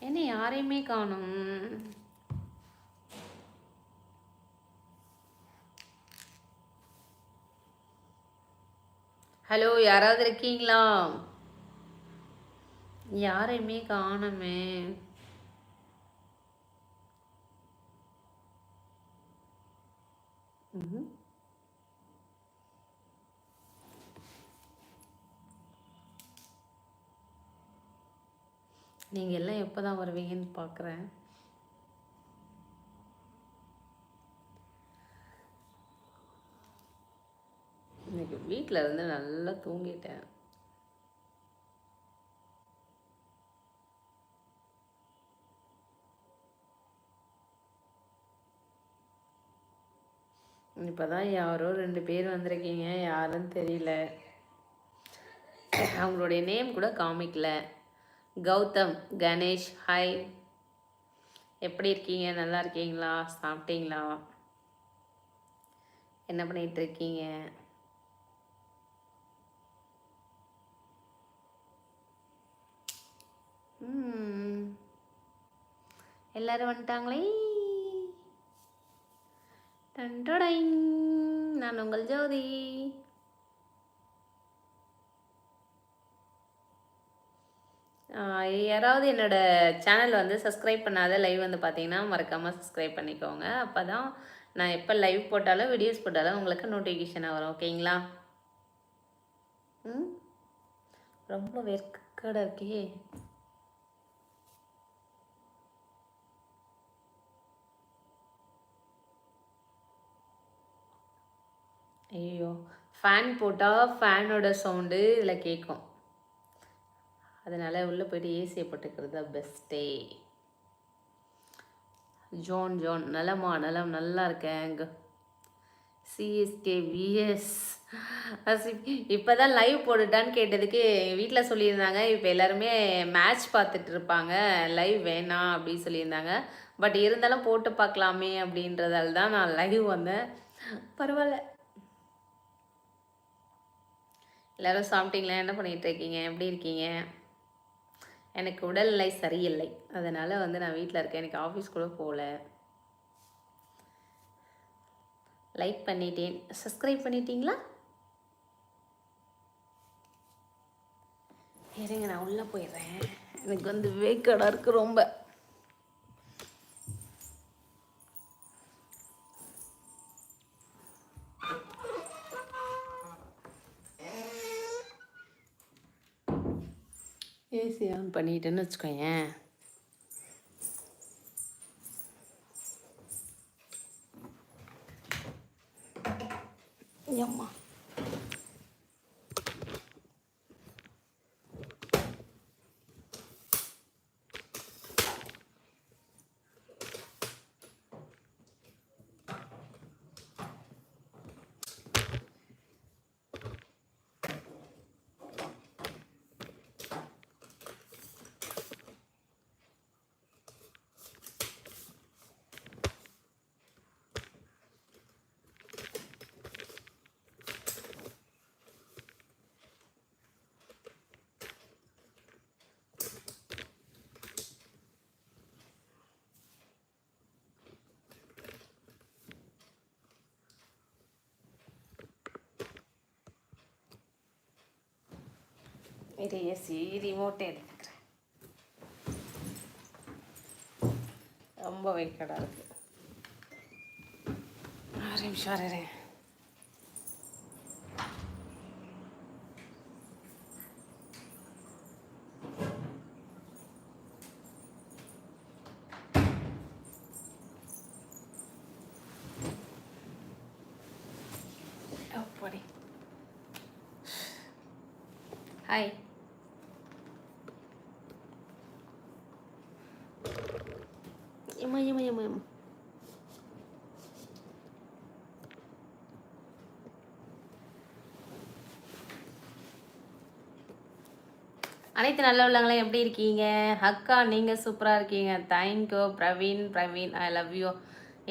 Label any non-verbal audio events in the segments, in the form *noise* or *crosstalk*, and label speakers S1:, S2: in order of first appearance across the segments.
S1: என்ன யாரையுமே காணும். ஹலோ யாராவது இருக்கீங்களா? யாரையுமே காணமே. ம்ஹும். நீங்கள் எல்லாம் எப்பதான் வருவீங்கன்னு பார்க்குறேன் இன்னைக்கு வீட்டில் இருந்து நல்லா தூங்கிட்டேன். இப்போ தான் யாரோ ரெண்டு பேர் வந்திருக்கீங்க யாருன்னு தெரியல. அவங்களுடைய நேம் கூட காமிக்கல. கௌதம் கணேஷ் ஹாய் எப்படி இருக்கீங்க? நல்லா இருக்கீங்களா? சாப்பிட்டீங்களா? என்ன பண்ணிகிட்டு இருக்கீங்க? எல்லாரும் வந்துட்டாங்களே. டன்டடைங். நான் உங்கள் ஜோதி. யாராவது என்னோடய சேனல் வந்து சப்ஸ்கிரைப் பண்ணாத லைவ் வந்து பார்த்தீங்கன்னா மறக்காமல் சப்ஸ்கிரைப் பண்ணிக்கோங்க. அப்போ தான் நான் எப்போ லைவ் போட்டாலும் வீடியோஸ் போட்டாலும் உங்களுக்கு நோட்டிஃபிகேஷனாக வரும். ஓகேங்களா ம்? ரொம்ப வெற்கடை இருக்கே. ஐயோ ஃபேன் போட்டால் ஃபேனோட சவுண்டு இதில் கேட்கும் அதனால் உள்ளே போயிட்டு ஏசியை போட்டுக்கிறது தான் பெஸ்ட்டே ஜோன் ஜோன். நலமா நலம். நல்லா இருக்கேங்க சிஎஸ்கே விஎஸ் இப்போ தான் லைவ் போட்டுட்டான்னு கேட்டதுக்கு வீட்டில் சொல்லியிருந்தாங்க. இப்போ எல்லாருமே மேட்ச் பார்த்துட்டு இருப்பாங்க. லைவ் வேணாம் அப்படின்னு சொல்லியிருந்தாங்க. பட் இருந்தாலும் போட்டு பார்க்கலாமே அப்படின்றதால தான் நான் லைவ் வந்தேன். பரவாயில்ல. எல்லாரும் சாப்பிட்டீங்களா? என்ன பண்ணிகிட்ருக்கீங்க இருக்கீங்க? எப்படி இருக்கீங்க? எனக்கு உடல்நிலை சரியில்லை. அதனால் வந்து நான் வீட்டில் இருக்கேன். எனக்கு ஆஃபீஸ் கூட போகல லைக் பண்ணிட்டேன். சப்ஸ்கிரைப் பண்ணிட்டீங்களா? இருங்க நான் உள்ளே போயிடுறேன். எனக்கு வந்து வேக்கடாக இருக்குது ரொம்ப. ஏசி ஆன் பண்ணிட்டேன்னு வச்சுக்கோயேன். ஏம்மா இது ஏசி ரிமோட்டே எடுத்துக்கிறேன். ரொம்ப வெயிட்டடாக இருக்கு. ஆறு நிமிஷம் வரேன் அப்படி ஹாய் ஏமா ஏமா ஏமா ஏமா அனைத்து நல்ல உள்ளங்களும் எப்படி இருக்கீங்க? அக்கா நீங்கள் சூப்பராக இருக்கீங்க. Thank you Praveen Praveen I love you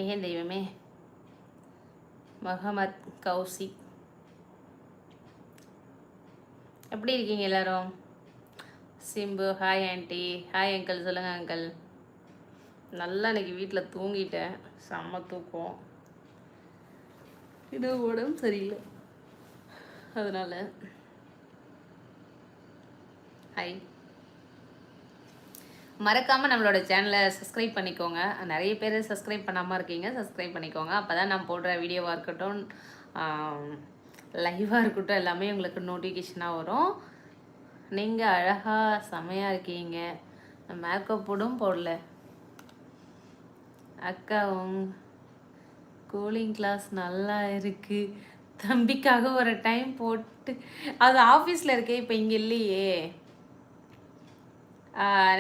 S1: ஏன் தெய்வமே? மஹமத் கௌசிக். எப்படி இருக்கீங்க எல்லாரும்? Simbu hi aunty hi uncle சொல்லுங்கள் அங்கிள் நல்லா இன்னைக்கு வீட்டில் தூங்கிட்டேன். செம்ம தூக்கம். இது உடம்பு சரியில்லை. அதனால். ஹை மறக்காமல் நம்மளோட சேனலை சப்ஸ்கிரைப் பண்ணிக்கோங்க. நிறைய பேர் சப்ஸ்கிரைப் பண்ணாமல் இருக்கீங்க சப்ஸ்கிரைப் பண்ணிக்கோங்க. அப்போ தான் நான் போடுற வீடியோவாக இருக்கட்டும் லைவாக இருக்கட்டும் எல்லாமே உங்களுக்கு நோட்டிஃபிகேஷனாக வரும். நீங்கள் அழகாக செமையாக இருக்கீங்க. மேக்கப் போடும் போடல. அக்கா உங் கூலிங் கிளாஸ் நல்லா இருக்குது தம்பிக்காக ஒரு டைம் போட்டு அது ஆஃபீஸில் இருக்கே இப்போ இங்கே இல்லையே.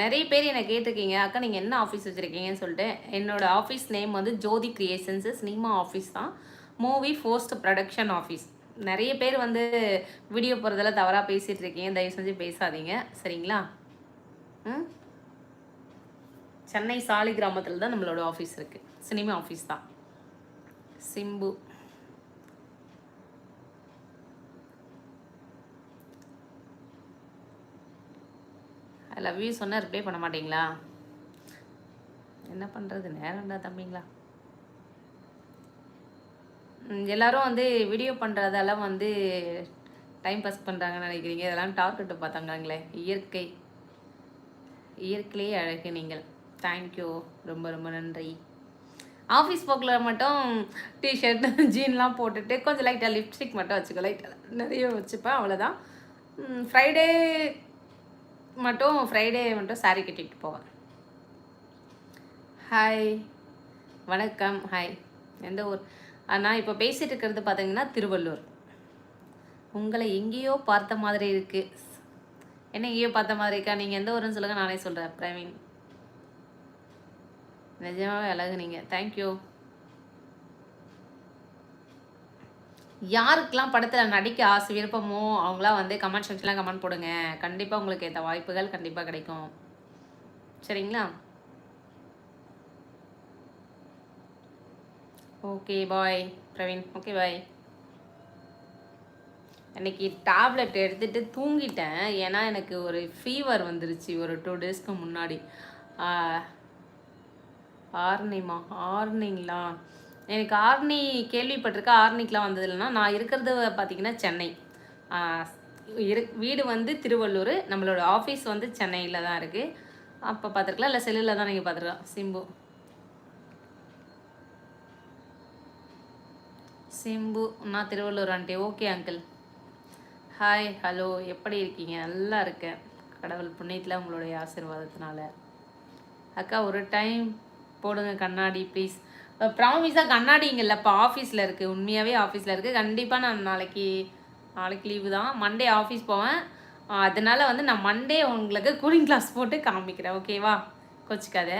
S1: நிறைய பேர் என்னை கேட்டிருக்கீங்க. அக்கா நீங்கள் என்ன ஆஃபீஸ் வச்சுருக்கீங்கன்னு சொல்லிட்டு என்னோடய ஆஃபீஸ் நேம் வந்து ஜோதி கிரியேஷன்ஸு சினிமா ஆஃபீஸ் தான். மூவி ஃபோஸ்ட் ப்ரொடக்ஷன் ஆஃபீஸ் நிறைய பேர் வந்து வீடியோ போகிறதெல்லாம் தவறாக பேசிகிட்டு இருக்கீங்க. தயவு செஞ்சு பேசாதீங்க. சரிங்களா? ம்? சென்னை சாலி கிராமத்தில் தான் நம்மளோட ஆஃபீஸ் இருக்குது சினிமா ஆஃபீஸ் தான். சிம்பு. ஐ லவ் யூ சொன்னால் ரிப்ளை பண்ண மாட்டீங்களா? என்ன பண்ணுறது நேரம்டா தம்பிங்களா. எல்லாரும் வந்து வீடியோ பண்ணுறதெல்லாம் வந்து டைம் பாஸ் பண்ணுறாங்கன்னு நினைக்கிறீங்க. இதெல்லாம் டார்கெட்டு பார்த்தாங்களே இயற்கை. இயற்கையே அழகு நீங்கள். தேங்க்யூ ரொம்ப ரொம்ப நன்றி. ஆஃபீஸ் போக்கில் மட்டும் டிஷர்ட் ஜீன்லாம் *laughs* போட்டுட்டு கொஞ்சம் லைட்டாக லிப்ஸ்டிக் மட்டும் வச்சுக்கோ. லைட்டாக நிறைய வச்சுப்பேன் அவ்வளோதான் ஃப்ரைடே மட்டும் ஃப்ரைடே மட்டும் saree கட்டிட்டு போவேன். ஹாய் வணக்கம். ஹாய் எந்த ஊர்? நான் இப்போ பேசிகிட்டு இருக்கிறது பார்த்தீங்கன்னா திருவள்ளூர். உங்களை எங்கேயோ பார்த்த மாதிரி இருக்குது என்ன எங்கேயோ பார்த்த மாதிரி இருக்கா? நீங்கள் எந்த ஊருன்னு சொல்லுங்கள் நானே சொல்கிறேன் பிரவீன் நிஜமாவே அழகு நீங்கள் தேங்க்யூ யாருக்கெல்லாம் படத்தில் நடிக்க ஆசை விருப்பமோ அவங்களாம் வந்து கமெண்ட் செக்ஷனில் கமெண்ட் போடுங்க. கண்டிப்பாக உங்களுக்கு ஏற்ற வாய்ப்புகள் கண்டிப்பாக கிடைக்கும். சரிங்களா? Okay bye Praveen okay bye அன்றைக்கி டேப்லெட் எடுத்துகிட்டு தூங்கிட்டேன். ஏன்னா எனக்கு ஒரு ஃபீவர் வந்துருச்சு. ஒரு டூ டேஸ்க்கு முன்னாடி. ஆர்னிமா ஆர்னிங்களா? எனக்கு ஆர்னி கேள்விப்பட்டிருக்கேன் ஆர்னிக்கெலாம் வந்தது இல்லைன்னா நான் இருக்கிறது பார்த்தீங்கன்னா சென்னை. இரு வீடு வந்து திருவள்ளூர் நம்மளோட ஆஃபீஸ் வந்து சென்னையில் தான் இருக்குது அப்போ பார்த்துருக்கலாம் இல்லை செல்லில் தான் நீங்கள் பார்த்துருக்கலாம். சிம்பு. சிம்பு நான் Tiruvallur aunty. Okay uncle. Hi hello எப்படி இருக்கீங்க? நல்லா இருக்கேன். கடவுள் புண்ணியத்தில் உங்களுடைய ஆசீர்வாதத்தினால. அக்கா ஒரு டைம் போடுங்க கண்ணாடி ப்ளீஸ் ப்ராமிஸாக கண்ணாடி இங்கே இல்லைப்பா ஆஃபீஸில் இருக்குது உண்மையாகவே ஆஃபீஸில் இருக்குது கண்டிப்பாக நான் நாளைக்கு நாளைக்கு லீவு தான். மண்டே ஆஃபீஸ் போவேன். அதனால் அதனால வந்து நான் மண்டே உங்களுக்கு கூலிங் கிளாஸ் போட்டு காமிக்கிறேன். ஓகேவா கொச்சிக்காத.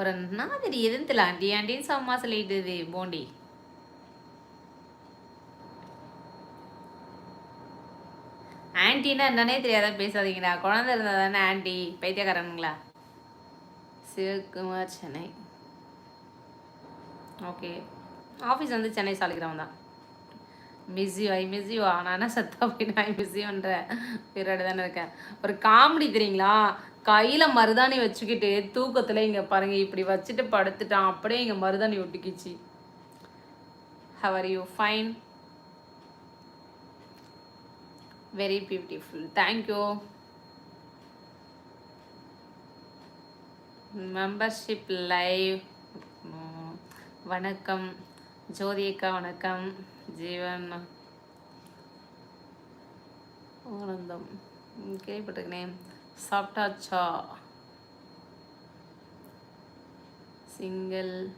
S1: ஒரு நாதிரி எதுன்னு தெரியல ஆண்டி ஆண்டின்னு சம்மா சொல்லிடுது போண்டி. ஆன்ட்டின்னா என்னன்னே தெரியாத பேசாதீங்கடா. குழந்தை இருந்தால் தானே ஆன்ட்டி பைத்தியக்காரனுங்களா? சிவகுமார் சென்னை. ஓகே. ஆஃபீஸ் வந்து சென்னை சாலிகிராமம் தான். Miss you I miss you நான் என்ன சத்தா போய் நான் மிஸ் யூன்ற பீரியட் தானே இருக்கேன். ஒரு காமெடி தெரியுங்களா? கையில் மருதாணி வச்சுக்கிட்டு தூக்கத்தில் இங்கே பாருங்கள் இப்படி வச்சுட்டு படுத்துட்டான். அப்படியே இங்கே மருதாணி ஒட்டிக்கிச்சு. How are you fine very beautiful thank you membership live வணக்கம். ஜோதி அக்கா வணக்கம். ஜீவன். ஆனந்தம். ம், கேள்விப்பட்டிருக்கேன். சாப்பிட்டாச்சா? சிங்கிள்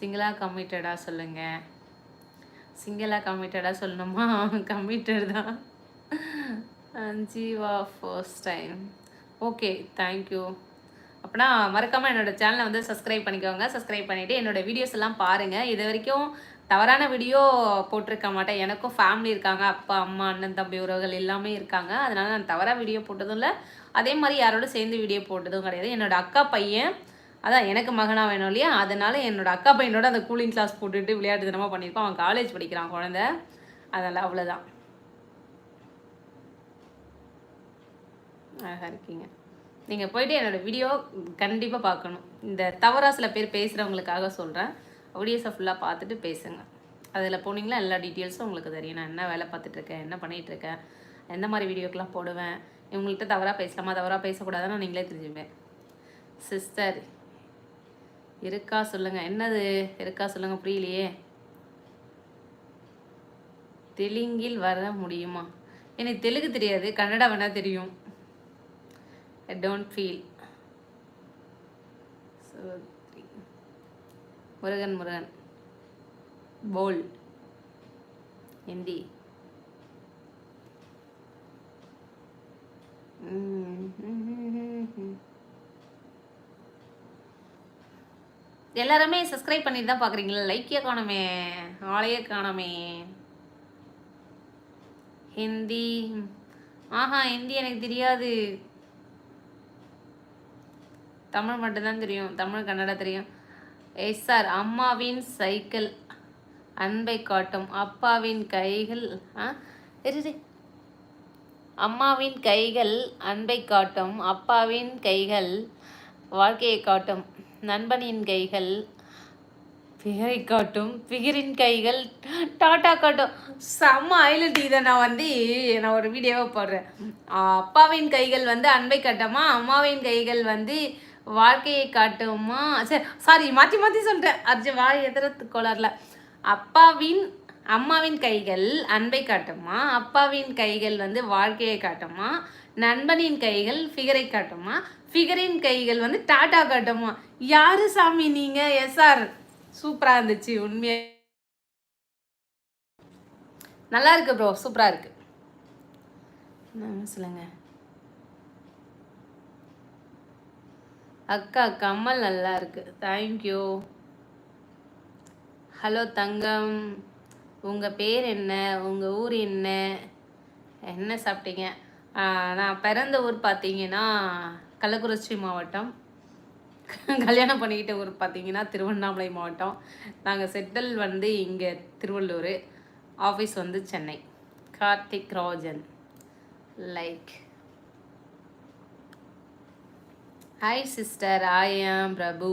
S1: சிங்கிளாக கம்மிட்டடாக சொல்லுங்கள் சிங்கிளாக கம்மிட்டடாக சொல்லணுமா? *laughs* கம்மிட்டட் தான் Jeeva first time okay thank you அப்படின்னா மறக்காமல் என்னோடய சேனலை வந்து சப்ஸ்கிரைப் பண்ணிக்கோங்க. சப்ஸ்கிரைப் பண்ணிவிட்டு என்னோட வீடியோஸ் எல்லாம் பாருங்கள் இது வரைக்கும் தவறான வீடியோ போட்டிருக்க மாட்டேன். எனக்கும் ஃபேமிலி இருக்காங்க. அப்பா அம்மா அண்ணன் தம்பி உறவுகள் எல்லாமே இருக்காங்க. அதனால நான் தவறாக வீடியோ போட்டதும் இல்லை. அதே மாதிரி யாரோட சேர்ந்து வீடியோ போட்டதும் கிடையாது. என்னோடய அக்கா பையன் அதான் எனக்கு மகனாக வேணும் இல்லையா? அதனால் என்னோடய அக்கா பையனோட அந்த கூலிங் கிளாஸ் போட்டுட்டு விளையாட்டு தினமாக பண்ணியிருக்கோம். அவன் காலேஜ் படிக்கிறான் குழந்தை. அதனால் அவ்வளோதான் அழகாக இருக்கீங்க. நீங்கள் போயிட்டு என்னோடய வீடியோ கண்டிப்பாக பார்க்கணும். இந்த தவறாக சில பேர் பேசுகிறவங்களுக்காக சொல்கிறேன் வீடியோஸை ஃபுல்லாக பார்த்துட்டு பேசுங்க. அதில் போனீங்களா எல்லா டீட்டெயில்ஸும் உங்களுக்கு தெரியும். நான் என்ன வேலை பார்த்துட்ருக்கேன் என்ன பண்ணிகிட்ருக்கேன் எந்த மாதிரி வீடியோக்கெலாம் போடுவேன். இவங்கள்ட்ட தவறாக பேசலாமா தவறாக பேசக்கூடாதுன்னு நீங்களே தெரிஞ்சுப்பேன். சிஸ்டர் இருக்கா சொல்லுங்கள் என்னது? இருக்கா சொல்லுங்கள் புரியலையே. தெலுங்கில் வர முடியுமா? எனக்கு தெலுங்கு தெரியாது. கன்னடா வேணால் தெரியும். I don't feel Murugan Murugan. போல் ஹிந்தி எல்லாருமே சப்ஸ்கிரைப் பண்ணி தான் பார்க்குறீங்களா? லைக்கே காணுமே. ஆளையே காணுமே. ஹிந்தி ஆஹா ஹிந்தி எனக்கு தெரியாது. தமிழ் மட்டும்தான் தெரியும் தமிழ் கன்னடா தெரியும். எஸ் சார் அம்மாவின் சைக்கிள் அன்பை காட்டும் அப்பாவின் கைகள் ஆ? இரு அம்மாவின் கைகள் அன்பை காட்டும் அப்பாவின் கைகள் வாழ்க்கையை காட்டும் நண்பனின் கைகள் பிகரை காட்டும் பிகரின் கைகள் டாட்டா காட்டும். செம்ம ஐலண்ட் இதை நான் வந்து நான் ஒரு வீடியோவை போடுறேன். அப்பாவின் கைகள் வந்து அன்பை காட்டமா அம்மாவின் கைகள் வந்து வாழ்க்கையை காட்டுமா? சரி சாரி மாற்றி மாற்றி சொல்கிறேன் அர்ஜுன் வாய் எதிரத்து கோளாறில். அப்பாவின் அம்மாவின் கைகள் அன்பை காட்டுமா? அப்பாவின் கைகள் வந்து வாழ்க்கையை காட்டுமா? நண்பனின் கைகள் ஃபிகரை காட்டுமா? ஃபிகரின் கைகள் வந்து டாட்டா காட்டுமா? யாரு சாமி நீங்கள் எஸ்ஆர் சூப்பராக இருந்துச்சு உண்மையே. நல்லா இருக்கு ப்ரோ சூப்பராக இருக்கு. சொல்லுங்க? அக்கா கம்மல் நல்லா இருக்கு. தேங்க்யூ ஹலோ தங்கம். உங்கள் பேர் என்ன? உங்கள் ஊர் என்ன? என்ன சாப்பிட்டீங்க? நான் பிறந்த ஊர் பார்த்தீங்கன்னா கள்ளக்குறிச்சி மாவட்டம். கல்யாணம் பண்ணிக்கிட்ட ஊர் பார்த்தீங்கன்னா திருவண்ணாமலை மாவட்டம். நாங்கள் செட்டில் வந்து இங்கே திருவள்ளூர். ஆஃபீஸ் வந்து Chennai. Karthik Rojan. Like hi sister I'm Prabhu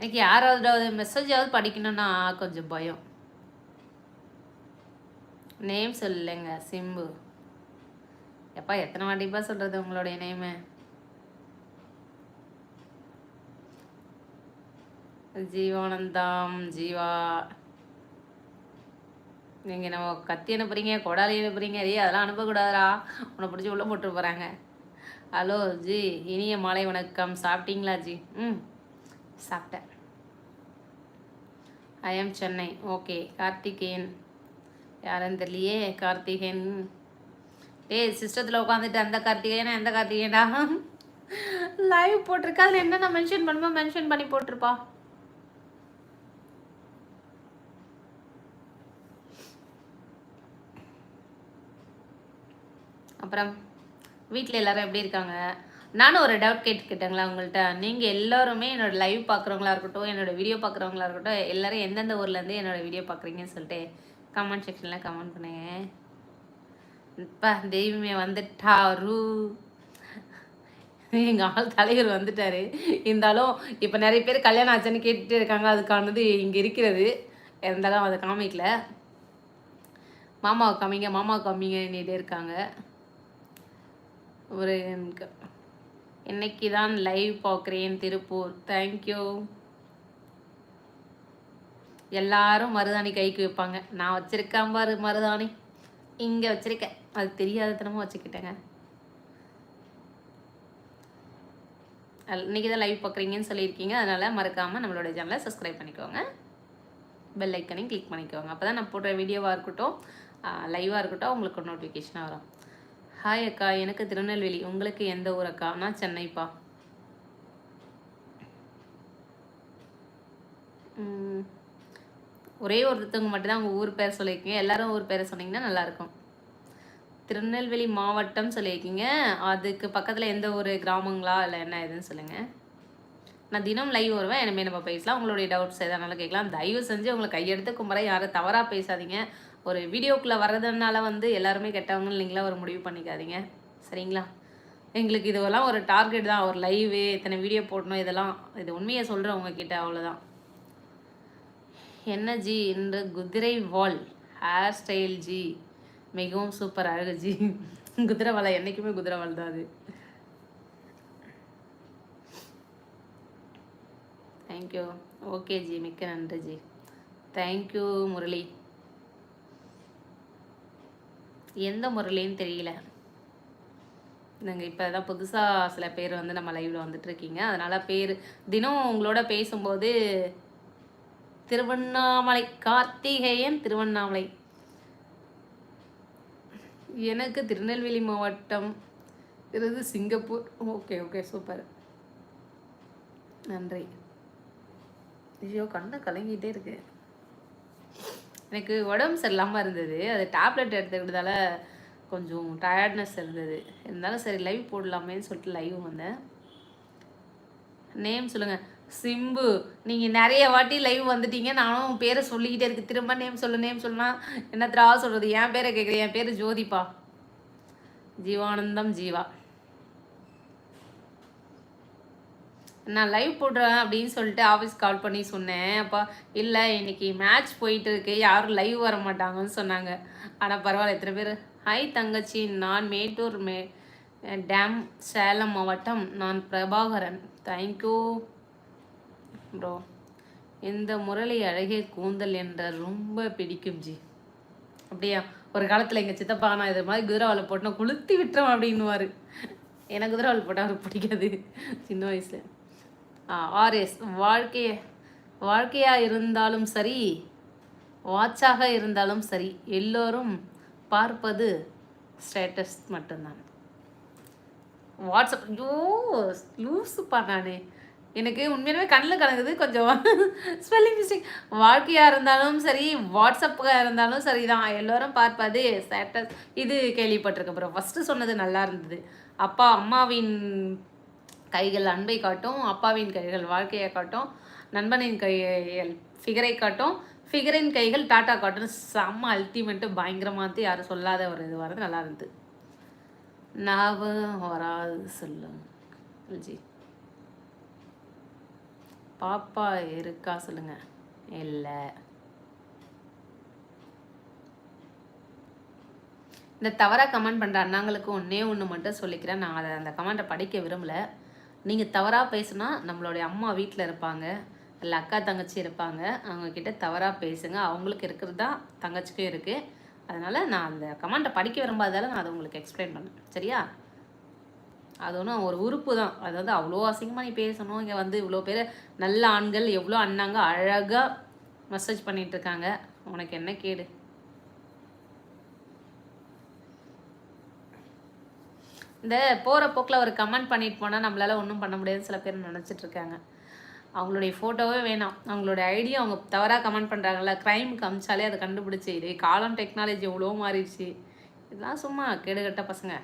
S1: எனக்கு யாராவது மெசேஜாவது படிக்கணும்னா கொஞ்சம் பயம். நேம் சொல்லுங்க சிம்பு எப்பா எத்தனை வாட்டிப்பா சொல்கிறது உங்களுடைய நேமு ஜீவானந்தாம் ஜீவா. நீங்கள் நம்ம கத்தி அனுப்புறீங்க கொடாலி அனுப்புறீங்க ஏ அதெல்லாம் அனுப்பக்கூடாதா உன்னை பிடிச்சி உள்ளே போட்டு போகிறாங்க ஹலோ ஜி இனிய மாலை வணக்கம். சாப்பிட்டீங்களா ஜி? ம் சாப்பிட்டேன். I am Chennai okay Karthikeyan. யாருன்னு தெரியலையே கார்த்திகேயன். ஏய் சிஸ்டத்தில் உட்காந்துட்டு அந்த கார்த்திகேயனா எந்த கார்த்திகேயனா? *laughs* லைவ் போட்டிருக்கா அதில் என்னென்ன மென்ஷன் பண்ணுமோ? மென்ஷன் பண்ணி போட்டிருப்பா. அப்புறம் வீட்டில் எல்லோரும் எப்படி இருக்காங்க? நானும் ஒரு டவுட் கேட்டுக்கிட்டேங்களா உங்கள்கிட்ட நீங்கள் எல்லோருமே என்னோடய லைவ் பார்க்குறவங்களா இருக்கட்டும் என்னோடய வீடியோ பார்க்குறவங்களா இருக்கட்டும் எல்லோரும் எந்தெந்த ஊர்லேருந்து என்னோடய வீடியோ பார்க்குறீங்கன்னு சொல்லிட்டு கமெண்ட் செக்ஷனில் கமெண்ட் பண்ணுங்க. இப்போ தெய்வமே வந்துட்டாரு. எங்கள் ஆள் தலைவர் வந்துட்டார். இருந்தாலும் இப்போ நிறைய பேர் கல்யாணம் ஆச்சுன்னு கேட்டுகிட்டே இருக்காங்க. அதுக்கானது இங்கே இருக்கிறது. இருந்தாலும் அதை காமிக்கல. மாமாவை காமிங்க மாமாவை காமிங்க இருக்காங்க. ஒரு இன்னைக்கு தான் லைவ் பார்க்குறேன் திருப்பூர். தேங்க்யூ எல்லாரும் மருதாணி கைக்கு வைப்பாங்க. நான் வச்சுருக்கேன் பாரு மருதாணி. இங்கே வச்சுருக்கேன் அது தெரியாத தினமும் வச்சுக்கிட்டேங்க. இன்றைக்கி தான் லைவ் பார்க்குறீங்கன்னு சொல்லியிருக்கீங்க. அதனால் மறக்காமல் நம்மளோட சேனலை சப்ஸ்கிரைப் பண்ணிக்கோங்க. பெல் ஐக்கனையும் கிளிக் பண்ணிக்கோங்க. அப்போ தான் நான் போடுற வீடியோவாக இருக்கட்டும் லைவாக இருக்கட்டும் உங்களுக்கு நோட்டிஃபிகேஷனாக வரும். ஹாய் அக்கா எனக்கு திருநெல்வேலி. உங்களுக்கு எந்த ஊர் அக்கா? நான் சென்னைப்பா. ஒரே ஒருத்தவங்க மட்டும்தான் உங்கள் ஊர் பேர் சொல்லியிருக்கீங்க. எல்லாரும் ஊர் பேரை சொன்னீங்கன்னா நல்லாயிருக்கும். திருநெல்வேலி மாவட்டம் சொல்லியிருக்கீங்க. அதுக்கு பக்கத்தில் எந்த ஒரு கிராமங்களா இல்லை என்ன எதுன்னு சொல்லுங்கள் நான் தினம் லைவ் வருவேன். இனிமேல் நம்ம பேசலாம். உங்களுடைய டவுட்ஸ் எதனாலும் கேட்கலாம். தயவு செஞ்சு உங்களை கையெடுத்து கும்பரை யாரும் தவறாக பேசாதீங்க. ஒரு வீடியோக்குள்ளே வர்றதுனால வந்து எல்லாருமே கெட்டவங்கன்னு நீங்களாம் ஒரு முடிவு பண்ணிக்காதீங்க. சரிங்களா? எங்களுக்கு இதுவெல்லாம் ஒரு டார்கெட் தான். ஒரு லைவு இத்தனை வீடியோ போடணும் இதெல்லாம். இது உண்மையை சொல்கிறேன் உங்ககிட்ட அவ்வளோதான் என்ன ஜி? இந்த குதிரை வால் ஹேர் ஸ்டைல் ஜி. மிகவும் சூப்பர் அழகு ஜி. குதிரை வலை என்றைக்குமே குதிரை வலை தான் அது. தேங்க்யூ ஓகே ஜி மிக்க நன்றி ஜி. தேங்க்யூ முரளி. எந்த முறையிலேன்னு தெரியல. நாங்கள் இப்போ தான் புதுசாக சில பேர் வந்து நம்ம லைவில் வந்துட்டுருக்கீங்க அதனால் பேர் தினம் உங்களோட பேசும்போது திருவண்ணாமலை கார்த்திகேயன் திருவண்ணாமலை. எனக்கு திருநெல்வேலி மாவட்டம் இது சிங்கப்பூர். ஓகே ஓகே சூப்பர் நன்றி. ஐயோ கண்ணை கலங்கிட்டே இருக்கு. எனக்கு உடம்பு சரியில்லாமல் இருந்தது. அது டேப்லெட் எடுத்துக்கிட்டதால கொஞ்சம் டயர்ட்னஸ் இருந்தது. இருந்தாலும் சரி லைவ் போடலாமேன்னு சொல்லிட்டு லைவ் வந்தேன். நேம் சொல்லுங்கள் சிம்பு. நீங்கள் நிறைய வாட்டி லைவ் வந்துட்டீங்க. நானும் பேரை சொல்லிக்கிட்டே இருக்கு திரும்ப நேம் சொல்லு நேம் சொல்லுனா என்ன திரா சொல்கிறது என் பேரை கேட்குறேன் என் பேர் ஜோதிப்பா. ஜீவானந்தம் ஜீவா. நான் லைவ் போடுறேன் அப்படின்னு சொல்லிட்டு ஆஃபீஸ் கால் பண்ணி சொன்னேன். அப்போ இல்லை இன்னைக்கு மேட்ச் போயிட்டு இருக்கு. யாரும் லைவ் வர மாட்டாங்கன்னு சொன்னாங்க. ஆனால் பரவாயில்ல எத்தனை பேர். ஹாய் தங்கச்சி. நான் மேட்டூர் மே டேம் சேலம் மாவட்டம். நான் பிரபாகரன். தேங்க்யூ ப்ரோ இந்த முரளி அழகே கூந்தல் என்ற ரொம்ப பிடிக்கும் ஜி. அப்படியா? ஒரு காலத்தில் எங்கள் சித்தப்பா நான் இது மாதிரி குதிரவாலை போட்டோம் கொளுத்தி விட்டுறோம் அப்படின்னுவார். எனக்கு குதிரவால் போட்டால் அவருக்கு பிடிக்காது. சின்ன வயசில். ஆர்எஸ் வாழ்க்கைய வாழ்க்கையாக இருந்தாலும் சரி வாட்சாக இருந்தாலும் சரி எல்லோரும் பார்ப்பது ஸ்டேட்டஸ் மட்டும்தான். வாட்ஸ்அப் ஐயோ லூஸுப்பா நான். எனக்கு உண்மையிலுமே கண்ணில் கலங்குது கொஞ்சம் *laughs* ஸ்பெல்லிங் மிஸ்டேக். வாழ்க்கையாக இருந்தாலும் சரி வாட்ஸ்அப்பாக இருந்தாலும் சரி தான் எல்லோரும் பார்ப்பது ஸ்டேட்டஸ். இது கேள்விப்பட்டிருக்கேன் அப்புறம் ஃபஸ்ட்டு சொன்னது நல்லா இருந்தது. அப்பா அம்மாவின் கைகள் அன்பை காட்டும் அப்பாவின் கைகள் வாழ்க்கையை காட்டும் நண்பனின் கைகள் ஃபிகரை காட்டும். ஃபிகரின் கைகள் டாட்டா காட்டும் செம்ம அல்டிமேட்டு பயங்கரமானது யாரும் சொல்லாத ஒரு இது வரது நல்லா இருந்தது. ஞாபகம் வராது சொல்லுங்க ஜி பாப்பா இருக்கா சொல்லுங்க. இல்லை. இந்த தவறாக கமெண்ட் பண்ணுற அண்ணாங்களுக்கு ஒன்றே ஒன்று மட்டும் சொல்லிக்கிறேன். நான் அதை அந்த கமெண்ட்டை படிக்க விரும்பலை. நீங்கள் தவறாக பேசுனா நம்மளுடைய அம்மா வீட்டில் இருப்பாங்க இல்லை அக்கா தங்கச்சி இருப்பாங்க அவங்கக்கிட்ட தவறாக பேசுங்க. அவங்களுக்கு இருக்கிறது தான் தங்கச்சிக்கும் இருக்குது அதனால் நான் அந்த கமெண்ட்டை படிக்க விரும்பாதால நான் அதை உங்களுக்கு எக்ஸ்பிளைன் பண்ணேன். சரியா? அது ஒன்றும் ஒரு உறுப்பு தான். அதாவது அவ்வளோ அசிங்கமாக நீ பேசணும். இங்கே வந்து இவ்வளோ பேர் நல்ல ஆண்கள் எவ்வளோ அண்ணாங்க அழகாக மெசேஜ் பண்ணிகிட்ருக்காங்க உனக்கு என்ன கேடு? இந்த போகிற போக்கில் ஒரு கமெண்ட் பண்ணிட்டு போனால் நம்மளால் ஒன்றும் பண்ண முடியாதுன்னு சில பேர் நினச்சிட்ருக்காங்க அவங்களுடைய ஃபோட்டோவே வேணாம். அவங்களுடைய ஐடியா அவங்க தவறாக கமெண்ட் பண்ணுறாங்கல்ல க்ரைம் காமிச்சாலே அதை கண்டுபிடிச்சி இதே காலம் டெக்னாலஜி எவ்வளோ மாறிடுச்சு. இதெல்லாம் சும்மா கெடுகட்ட பசங்க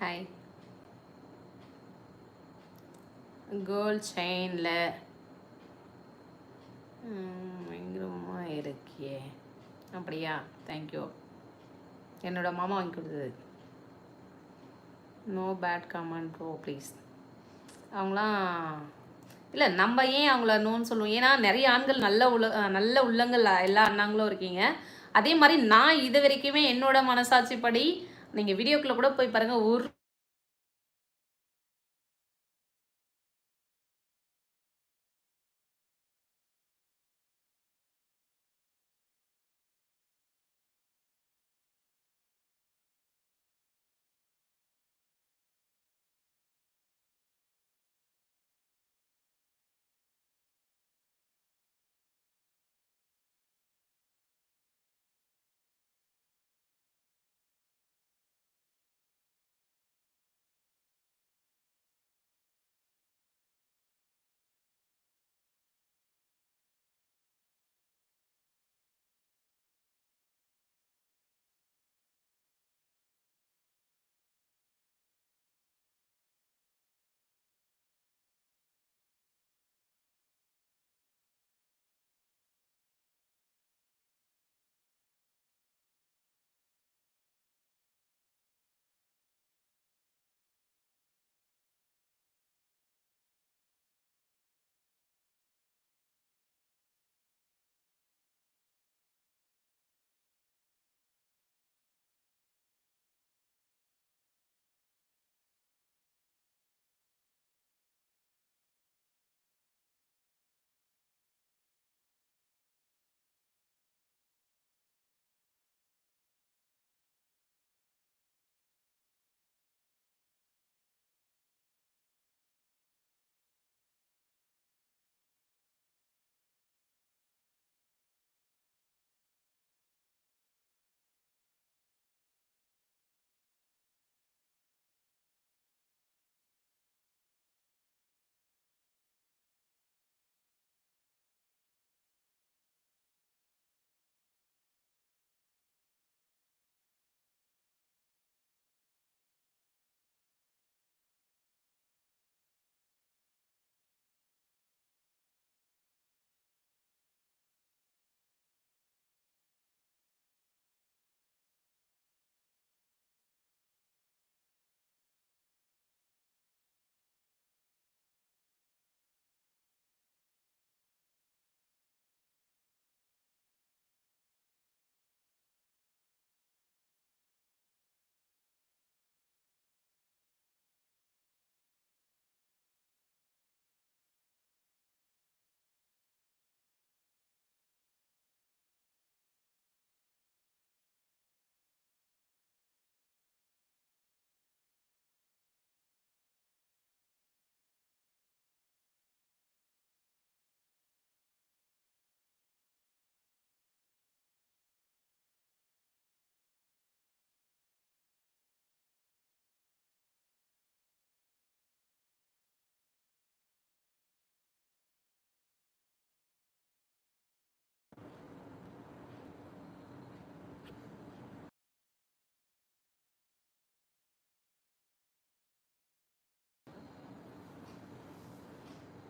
S1: ஹாய் கோல்ட் செயினில் பயங்கரமாக இருக்கியே அப்படியா? தேங்க்யூ என்னோடய மாமா வாங்கி கொடுத்தது. No bad comment bro please அவங்களாம் இல்லை நம்ம ஏன் அவங்கள நோன்னு சொல்லுவோம்? ஏன்னா நிறைய ஆண்கள் நல்ல உள்ள நல்ல உள்ளங்கள் எல்லா அண்ணாங்களும் இருக்கீங்க. அதே மாதிரி நான் இது வரைக்குமே என்னோட மனசாட்சிப்படி நீங்கள் வீடியோக்குள்ளே கூட போய் பாருங்கள் ஒரு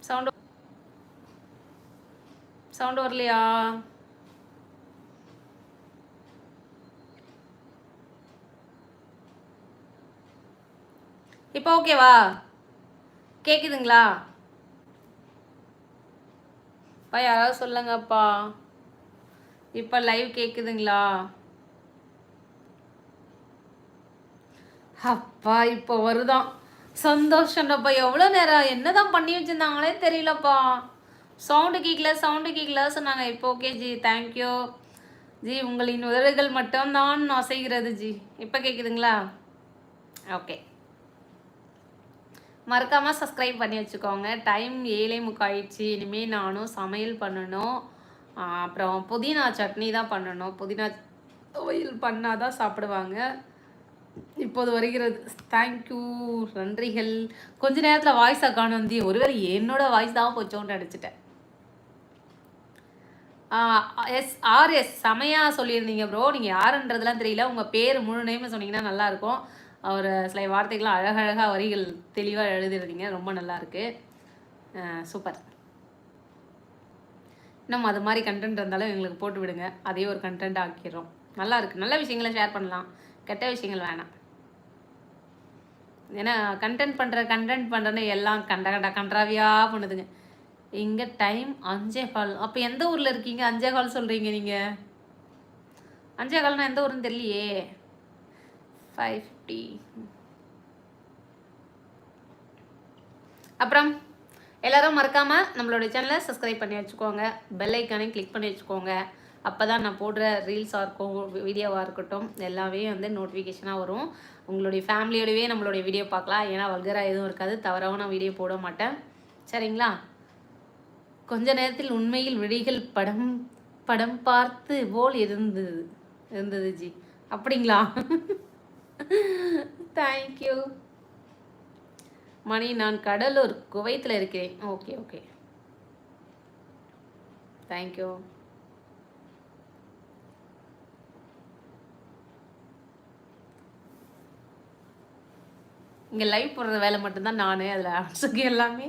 S1: சவுண்டு சவுண்டு வரலையா? இப்போ ஓகேவா கேக்குதுங்களா? அப்பா யாராவது சொல்லுங்கப்பா. இப்போ லைவ் கேக்குதுங்களா? அப்பா இப்போ வருதான். சந்தோஷம்டாப்பா எவ்வளோ நேரம்? என்னதான் பண்ணி வச்சுருந்தாங்களே தெரியலப்பா. சவுண்டு கேட்கல சவுண்டு கேட்கல சொன்னாங்க. இப்போ ஓகே ஜி தேங்க்யூ ஜி உங்களின் உதடுகள் மட்டும்தான் அசைகிறது ஜி. இப்போ கேட்குதுங்களா ஓகே மறக்காமல் சப்ஸ்கிரைப் பண்ணி வச்சுக்கோங்க. டைம் ஏழே முக்காயிடுச்சு. இனிமேல் நானும் சமையல் பண்ணணும். அப்புறம் புதினா சட்னி தான் பண்ணணும். புதினா துவையல் பண்ணால் தான் சாப்பிடுவாங்க. இப்போது வருகிறது. தேங்க்யூ நன்றிகள். கொஞ்ச நேரத்தில் வாய்ஸாக காண வந்து ஒருவேளை என்னோட வாய்ஸ் தான் போச்சோன்ட்டு அடிச்சிட்டேன். எஸ் ஆர்எஸ் செமையாக சொல்லியிருந்தீங்க ப்ரோ நீங்கள் யாருன்றதுலாம் தெரியல. உங்கள் பேர் முழு நேம் சொன்னீங்கன்னா நல்லாயிருக்கும். அவர் சில வார்த்தைகள்லாம் அழகழகாக வரிகள் தெளிவாக எழுதிருந்தீங்க ரொம்ப நல்லா இருக்கு சூப்பர் இன்னும் அது மாதிரி கண்டென்ட் இருந்தாலும் எங்களுக்கு போட்டு விடுங்க. அதே ஒரு கண்டென்ட் ஆக்கிடுறோம். நல்லா இருக்கு நல்ல விஷயங்களை ஷேர் பண்ணலாம். கெட்ட விஷயங்கள் வேணாம். ஏன்னா கண்டென்ட் பண்ணுற கண்டென்ட் பண்ணுறேன்னு எல்லாம் கண்ட கண்ட கன்றாவியாக பண்ணுதுங்க இங்கே டைம் அஞ்சே கால். அப்போ எந்த ஊரில் இருக்கீங்க? அஞ்சே கால் சொல்கிறீங்க நீங்கள் அஞ்சே கால்னால் எந்த ஊருன்னு தெரியலையே. ஃபைவ் ஃபிஃப்டி அப்புறம் எல்லோரும் மறக்காமல் நம்மளோட சேனலை சப்ஸ்கிரைப் பண்ணி வச்சுக்கோங்க. பெல் ஐக்கானையும் கிளிக் பண்ணி வச்சுக்கோங்க. அப்போ தான் நான் போடுற ரீல்ஸாக இருக்கும் வீடியோவாக இருக்கட்டும் எல்லாமே வந்து நோட்டிஃபிகேஷனாக வரும். உங்களுடைய ஃபேமிலியோடவே நம்மளுடைய வீடியோ பார்க்கலாம். ஏன்னா வல்கராக எதுவும் இருக்காது. தவறாகவும் நான் வீடியோ போட மாட்டேன். சரிங்களா? கொஞ்ச நேரத்தில் உண்மையில் விழிகள் படம் படம் பார்த்து போல் இருந்தது இருந்தது ஜி. அப்படிங்களா? தேங்க்யூ மணி நான் கடலூர் குவைத்தில் இருக்கிறேன். ஓகே ஓகே தேங்க்யூ இங்கே லைவ் போடுற வேலை மட்டும்தான் நான் அதில் ஆன்சருக்கு எல்லாமே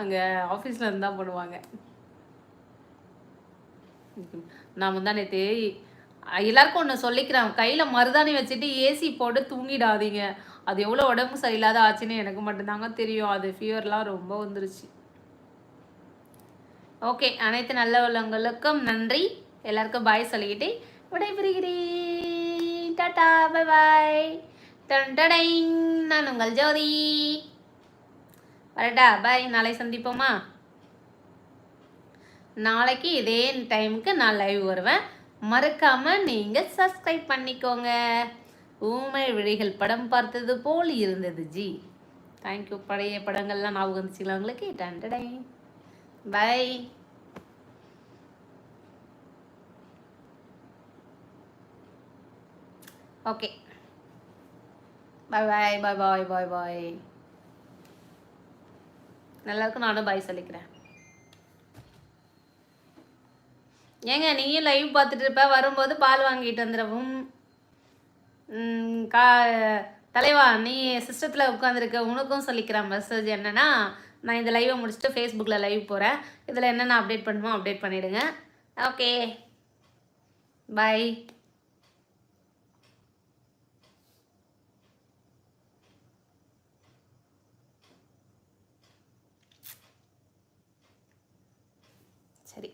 S1: அங்கே ஆஃபீஸில் இருந்து தான் பண்ணுவாங்க நான் தான் நேற்று எல்லாருக்கும் ஒன்று சொல்லிக்கிறேன். கையில் மருதாணி வச்சுட்டு ஏசி போட்டு தூங்கிடாதீங்க. அது எவ்வளோ உடம்பு சரியில்லாத ஆச்சுன்னு எனக்கு மட்டும்தாங்க தெரியும். அது ஃபீவர்லாம் ரொம்ப வந்துருச்சு. ஓகே அனைத்து நல்ல உள்ளவங்களுக்கும் நன்றி. எல்லாருக்கும் பாய் சொல்லிக்கிட்டு விடைபெறுகிறேன். டாடா பை பாய் நான் உங்கள் ஜோதி. வரட்டா பாய் நாளை சந்திப்போமா? நாளைக்கு இதே டைமுக்கு நான் லைவ் வருவேன். மறக்காமல் நீங்கள் சப்ஸ்கிரைப் பண்ணிக்கோங்க. ஊமை விழிகள் படம் பார்த்தது போல் இருந்தது ஜி. தேங்க்யூ பழைய படங்கள்லாம் ஞாபகம் வந்துச்சுங்களா உங்களுக்கு? டண்டடை பை ஓகே பாய் பாய் பாய் பாய் பாய் பாய் எல்லாருக்கும் நானும் பாய் சொல்லிக்கிறேன். ஏங்க நீயும் லைவ் பார்த்துட்டு இருப்ப வரும்போது பால் வாங்கிட்டு வந்துடவும். கா தலைவா நீ சிஸ்டத்தில் உட்காந்துருக்க உனக்கும் சொல்லிக்கிறேன் மெசேஜ் என்னென்னா நான் இந்த லைவை முடிச்சுட்டு ஃபேஸ்புக்கில் லைவ் போகிறேன் இதில் என்னென்ன அப்டேட் பண்ணுமோ அப்டேட் பண்ணிவிடுங்க ஓகே பாய்